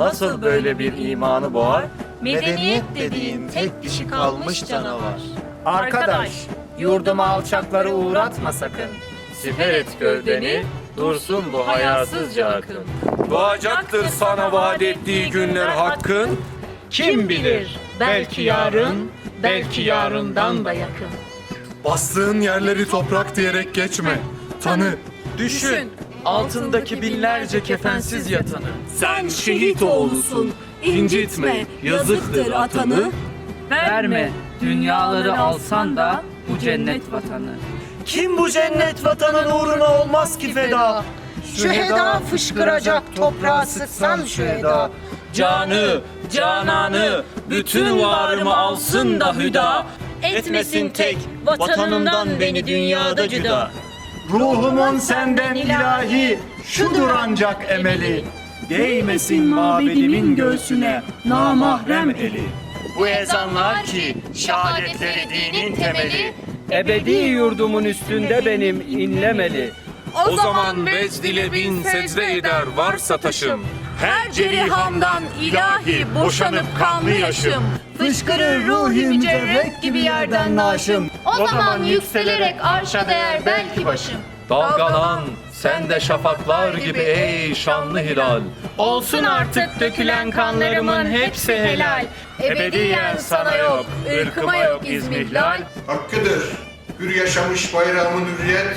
Nasıl böyle bir imanı boğar? Medeniyet dediğin tek kişi kalmış canavar. Arkadaş, yurduma alçakları uğratma sakın. Siper et gövdeni, dursun bu hayasızca akın. Doğacaktır sana vaat ettiği günler hakkın. Kim bilir, belki yarın, belki yarından da yakın. Bastığın yerleri toprak diyerek geçme. Tanı, Düşün, altındaki binlerce kefensiz yatanı. Sen şehit oğlusun, incitme, yazıktır atanı. Verme, dünyaları alsan da bu cennet vatanı. Kim bu cennet vatanın uğruna olmaz ki feda? Şüheda fışkıracak toprağa sıksan şüheda. Canı, cananı, bütün varımı alsın da hüda. Etmesin tek vatanından beni dünyada cüda. Ruhumun senden ilahi, şudur ancak emeli. Değmesin mabedimin göğsüne namahrem eli. Bu ezanlar ki şehadetleri dinin temeli. Ebedi yurdumun üstünde benim inlemeli. O zaman vecd ile bin secde eder varsa taşım. Her cerihamdan ilahi boşanıp kanlı yaşım. Fışkırır ruhi mücerret gibi yerden naşım. O zaman yükselerek arşa değer belki başım. Dalgalan sen de şafaklar gibi ey şanlı hilal. Olsun artık dökülen kanlarımın hepsi helal. Ebediyen sana yok, ırkıma yok izmihlal. Hakkıdır. Hür yaşamış bayrağımın hürriyet.